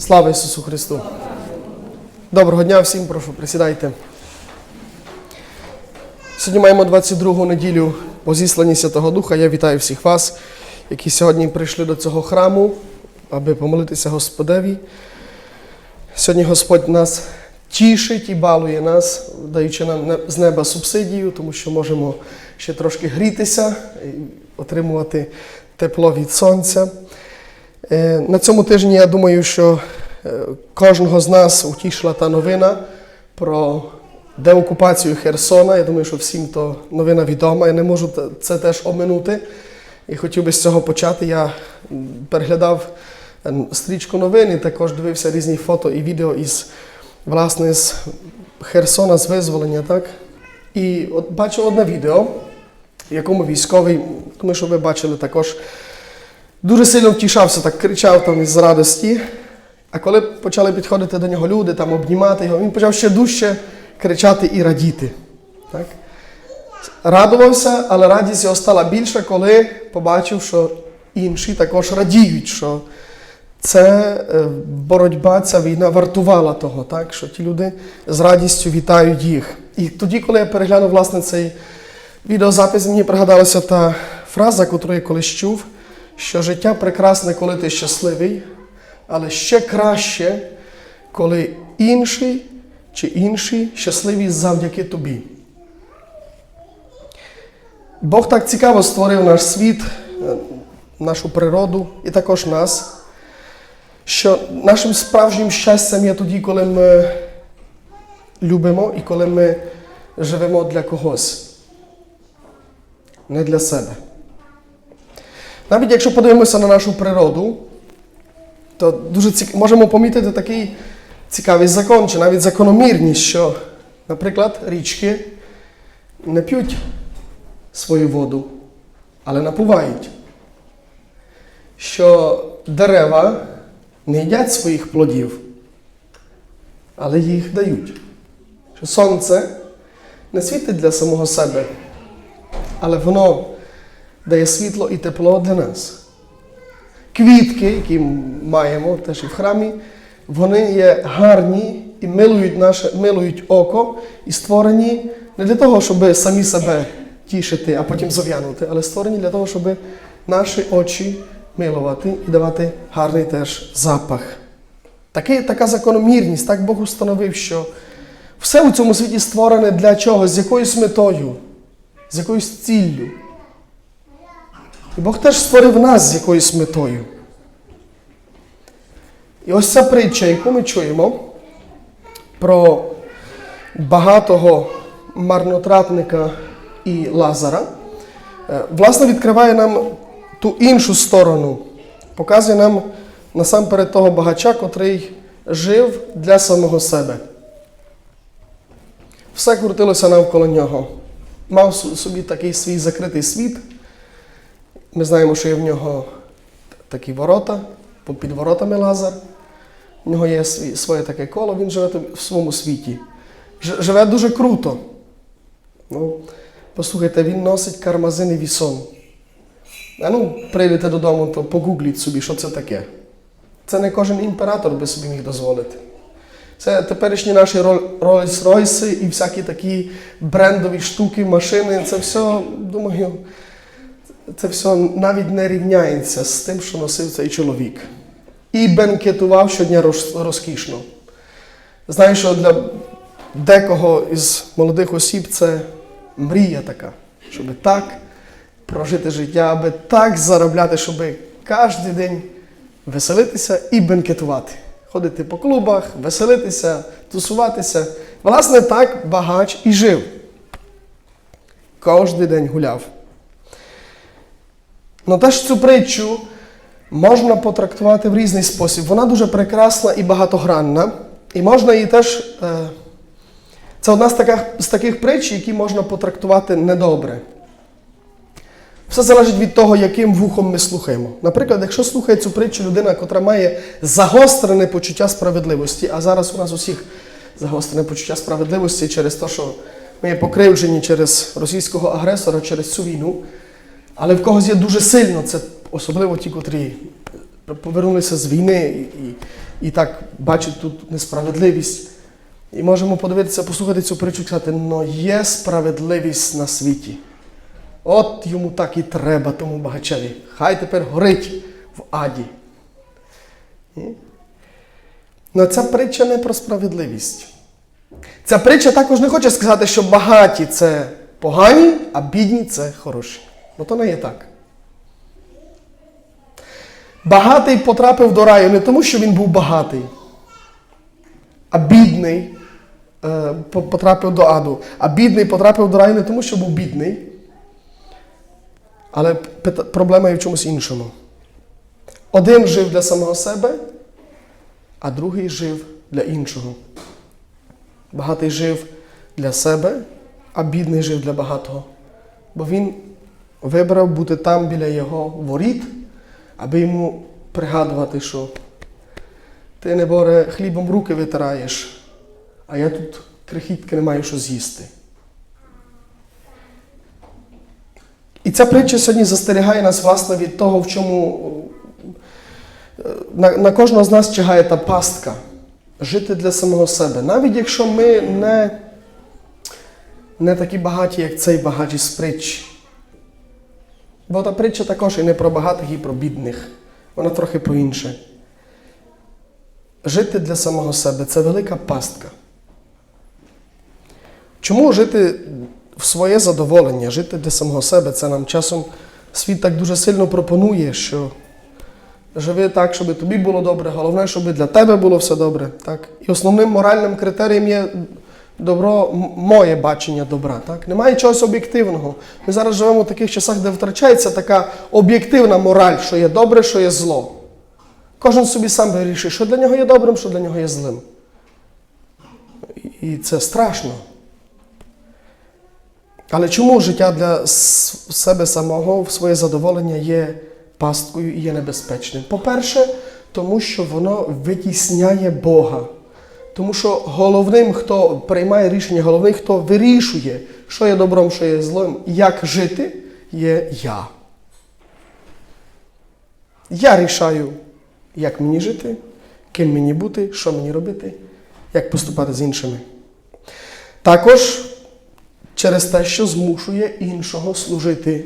Слава Ісусу Христу! Доброго дня всім, прошу, присідайте. Сьогодні маємо 22-гу неділю по зісланні Святого Духа. Я вітаю всіх вас, які сьогодні прийшли до цього храму, аби помолитися Господеві. Сьогодні Господь нас тішить і балує нас, даючи нам з неба субсидію, тому що можемо ще трошки грітися, і отримувати тепло від сонця. Е, На цьому тижні я думаю, що е, кожного з нас утішила та новина про деокупацію Херсона. Я думаю, що всім то новина відома. Я не можу це теж оминути. І хотів би з цього почати. Я переглядав е, стрічку новин і також дивився різні фото і відео із власне з Херсона з визволення. Так? І от бачу одне відео, в якому військовий, тому що ви бачили також. Дуже сильно втішався, так кричав там із радості. А коли почали підходити до нього люди, там обнімати його, він почав ще дужче кричати і радіти. Так? Радувався, але радість його стала більша, коли побачив, що інші також радіють, що це е, боротьба, ця війна вартувала того, так? що ті люди з радістю вітають їх. І тоді, коли я переглянув власне цей відеозапис, мені пригадалася та фраза, яку я колись чув, що життя прекрасне, коли ти щасливий, але ще краще, коли інший чи інші щасливі завдяки тобі. Бог так цікаво створив наш світ, нашу природу і також нас, що нашим справжнім щастям є тоді, коли ми любимо і коли ми живемо для когось, не для себе. Навіть якщо подивимося на нашу природу, то дуже цік... можемо помітити такий цікавий закон, чи навіть закономірність, що, наприклад, річки не п'ють свою воду, але напувають. Що дерева не їдять своїх плодів, але їх дають. Що сонце не світить для самого себе, але воно дає світло і тепло для нас. Квітки, які маємо теж і в храмі, вони є гарні і милують, наше, милують око і створені не для того, щоб самі себе тішити, а потім зав'янути, але створені для того, щоб наші очі милувати і давати гарний теж запах. Таке, така закономірність, так Бог установив, що все у цьому світі створене для чогось, з якоюсь метою, з якоюсь ціллю. І Бог теж створив нас з якоюсь метою. І ось ця притча, яку ми чуємо про багатого марнотратника і Лазара, е, власне відкриває нам ту іншу сторону, показує нам насамперед того багача, котрий жив для самого себе. Все крутилося навколо нього. Мав собі такий свій закритий світ. Ми знаємо, що є в нього такі ворота, під воротами Лазар. В нього є своє таке коло, він живе в своєму світі. Живе дуже круто. Ну, послухайте, він носить кармазин і вісон. А ну, прийдете додому, то погугліть собі, що це таке. Це не кожен імператор би собі міг дозволити. Це теперішні наші Rolls-Royce і всякі такі брендові штуки, машини. Це все, думаю, це все навіть не рівняється з тим, що носив цей чоловік. І бенкетував щодня розкішно. Знаю, що для декого із молодих осіб це мрія така, щоб так прожити життя, аби так заробляти, щоб кожен день веселитися і бенкетувати. Ходити по клубах, веселитися, тусуватися. Власне, так багач і жив. Кожен день гуляв. Ну теж цю притчу можна потрактувати в різний спосіб. Вона дуже прекрасна і багатогранна. І можна її теж. Е, це одна з таких, з таких притч, які можна потрактувати недобре. Все залежить від того, яким вухом ми слухаємо. Наприклад, якщо слухає цю притчу людина, котра має загострене почуття справедливості, а зараз у нас усіх загострене почуття справедливості через те, що ми є покривджені через російського агресора, через цю війну, але в когось є дуже сильно, це особливо ті, котрі повернулися з війни і, і так бачить тут несправедливість. І можемо подивитися, послухати цю притчу і сказати, ну є справедливість на світі. От йому так і треба, тому багачеві. Хай тепер горить в аді. Ні? Ну ця притча не про справедливість. Ця притча також не хоче сказати, що багаті це погані, а бідні це хороші. Бо то не є так. Багатий потрапив до раю не тому, що він був багатий, а бідний е, потрапив до аду. А бідний потрапив до раю не тому, що був бідний. Але проблема є в чомусь іншому. Один жив для самого себе, а другий жив для іншого. Багатий жив для себе, а бідний жив для багатого. Бо він вибрав бути там біля його воріт, аби йому пригадувати, що ти, неборе, хлібом руки витираєш, а я тут крихітки не маю що з'їсти. І ця притча сьогодні застерігає нас, власне, від того, в чому е, на, на кожного з нас чигає та пастка жити для самого себе. Навіть якщо ми не, не такі багаті, як цей багач із притч. Бо та притча також і не про багатих, і про бідних. Вона трохи про інше. Жити для самого себе це велика пастка. Чому жити в своє задоволення, жити для самого себе? Це нам часом світ так дуже сильно пропонує, що живи так, щоб тобі було добре, головне, щоб для тебе було все добре. Так? І основним моральним критерієм є добро, моє бачення добра. Так? Немає чогось об'єктивного. Ми зараз живемо в таких часах, де втрачається така об'єктивна мораль, що є добре, що є зло. Кожен собі сам вирішує, що для нього є добрим, що для нього є злим. І це страшно. Але чому життя для себе самого в своє задоволення є пасткою і є небезпечним? По-перше, тому що воно витісняє Бога. Тому що головним, хто приймає рішення, головний, хто вирішує, що є добром, що є злом, як жити, є я. Я рішаю, як мені жити, ким мені бути, що мені робити, як поступати з іншими. Також через те, що змушує іншого служити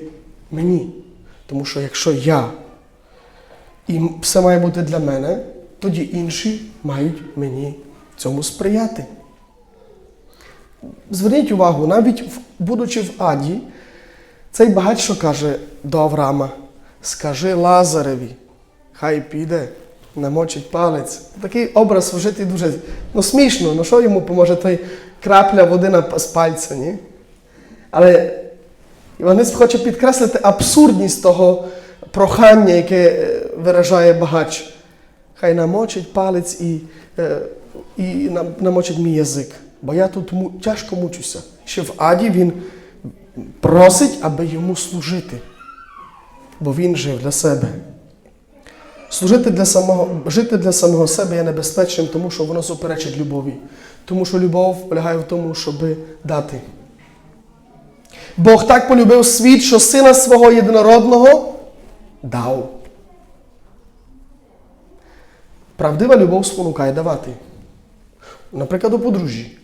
мені. Тому що якщо я і все має бути для мене, тоді інші мають мені цьому сприяти. Зверніть увагу, навіть будучи в Аді, цей багач каже до Авраама: скажи Лазареві, хай піде, намочить палець. Такий образ вжитий дуже ну, смішно, ну що йому поможе той крапля води на, з пальця, ні? Але Іванець хоче підкреслити абсурдність того прохання, яке е, виражає багач. Хай намочить палець і, е, і нам- намочить мій язик. Бо я тут тяжко мучуся. Ще в аді він просить, аби йому служити. Бо він жив для себе. Служити для самого, жити для самого себе є небезпечним, тому що воно суперечить любові. Тому що любов полягає в тому, щоб дати. Бог так полюбив світ, що сина свого єдинородного дав. Правдива любов спонукає давати. Наприклад, у подружжі.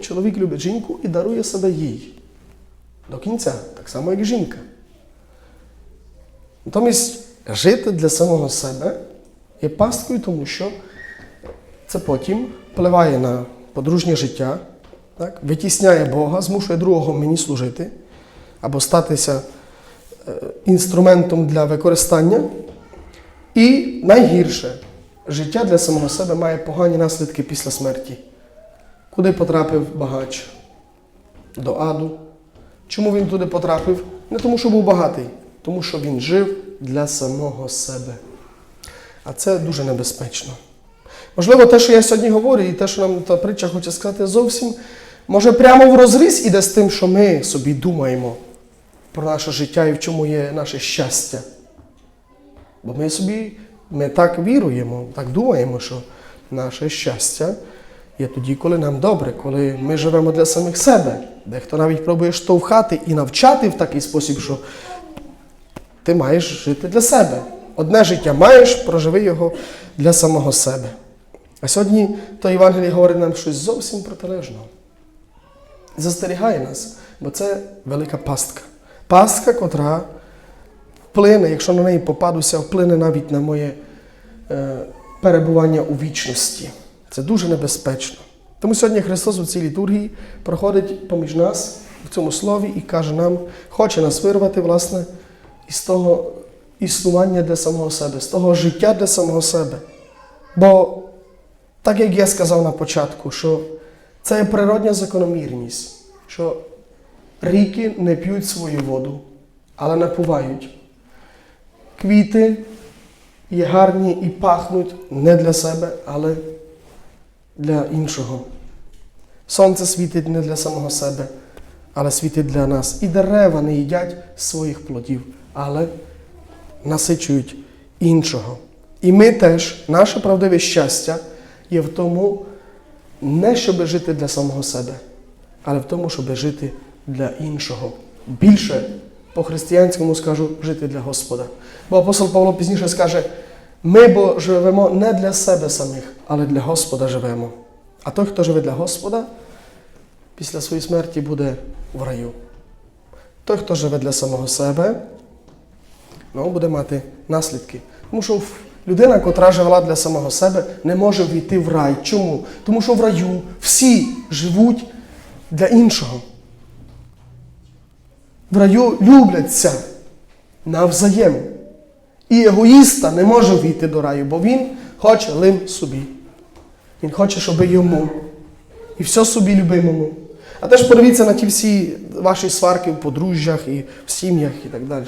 Чоловік любить жінку і дарує себе їй. До кінця, так само, як жінка. Натомість жити для самого себе є пасткою, тому що це потім впливає на подружнє життя, так? витісняє Бога, змушує другого мені служити або статися інструментом для використання. І найгірше, життя для самого себе має погані наслідки після смерті. Куди потрапив багач? До аду. Чому він туди потрапив? Не тому, що був багатий, тому що він жив для самого себе. А це дуже небезпечно. Можливо, те, що я сьогодні говорю, і те, що нам та притча хоче сказати, зовсім може прямо в розріз іде з тим, що ми собі думаємо про наше життя і в чому є наше щастя. Бо ми собі ми так віруємо, так думаємо, що наше щастя є тоді, коли нам добре, коли ми живемо для самих себе. Дехто навіть пробує штовхати і навчати в такий спосіб, що ти маєш жити для себе. Одне життя маєш, проживи його для самого себе. А сьогодні то Євангеліє говорить нам щось зовсім протилежного. Застерігає нас, бо це велика пастка. Пастка, котра вплине, якщо на неї попадуся, вплине навіть на моє е, перебування у вічності. Це дуже небезпечно. Тому сьогодні Христос у цій літургії проходить поміж нас в цьому слові і каже нам, хоче нас вирвати, власне, із того існування для самого себе, з того життя для самого себе. Бо, так як я сказав на початку, що це є природня закономірність, що ріки не п'ють свою воду, але напувають. Квіти є гарні і пахнуть не для себе, але для іншого. Сонце світить не для самого себе, але світить для нас. І дерева не їдять своїх плодів, але насичують іншого. І ми теж, наше правдиве щастя є в тому, не щоб жити для самого себе, але в тому, щоб жити для іншого. Більше по-християнському скажу жити для Господа. Бо апостол Павло пізніше скаже: ми бо живемо не для себе самих, але для Господа живемо. А той, хто живе для Господа, після своєї смерті буде в раю. Той, хто живе для самого себе, ну, буде мати наслідки. Тому що людина, котра жила для самого себе, не може війти в рай. Чому? Тому що в раю всі живуть для іншого. В раю любляться навзаєм. І егоїста не може війти до раю, бо він хоче лим собі. Він хоче, щоб йому. І все собі любимому. А теж подивіться на ті всі ваші сварки в подружжях і в сім'ях і так далі.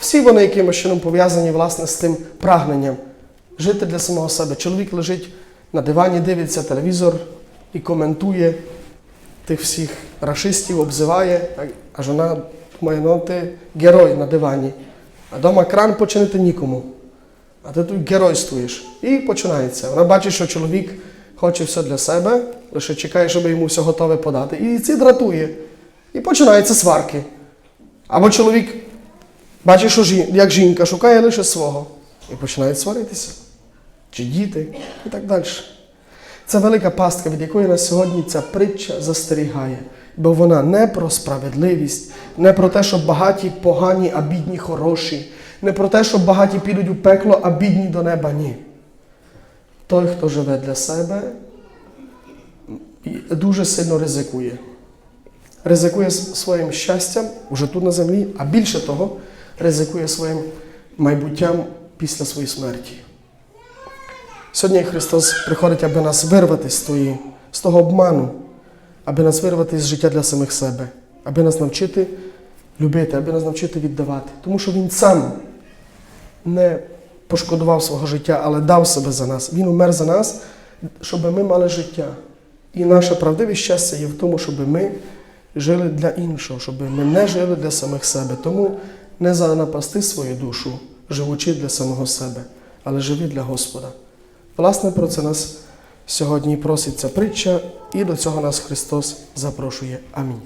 Всі вони якимось чином пов'язані власне з тим прагненням жити для самого себе. Чоловік лежить на дивані, дивиться телевізор і коментує тих всіх рашистів, обзиває, а жона думає, ну герой на дивані. А вдома кран починити нікому. А ти тут геройствуєш. І починається. Вона бачить, що чоловік хоче все для себе, лише чекає, щоб йому все готове подати. І це дратує. І починаються сварки. Або чоловік бачить, що жін, як жінка шукає лише свого. І починають сваритися. Чи діти, і так далі. Це велика пастка, від якої нас сьогодні ця притча застерігає. Бо вона не про справедливість, не про те, що багаті погані, а бідні хороші, не про те, що багаті підуть у пекло, а бідні до неба ні. Той, хто живе для себе, дуже сильно ризикує. Ризикує своїм щастям вже тут на землі, а більше того, ризикує своїм майбуттям після своєї смерті. Сьогодні Христос приходить, аби нас вирвати з, тої, з того обману, аби нас вирвати з життя для самих себе, аби нас навчити любити, аби нас навчити віддавати. Тому що Він сам не пошкодував свого життя, але дав себе за нас. Він умер за нас, щоб ми мали життя. І наше правдиве щастя є в тому, щоб ми жили для іншого, щоб ми не жили для самих себе. Тому не занапасти свою душу, живучи для самого себе, але живи для Господа. Власне, про це нас сьогодні просить ця притча, і до цього нас Христос запрошує. Амінь.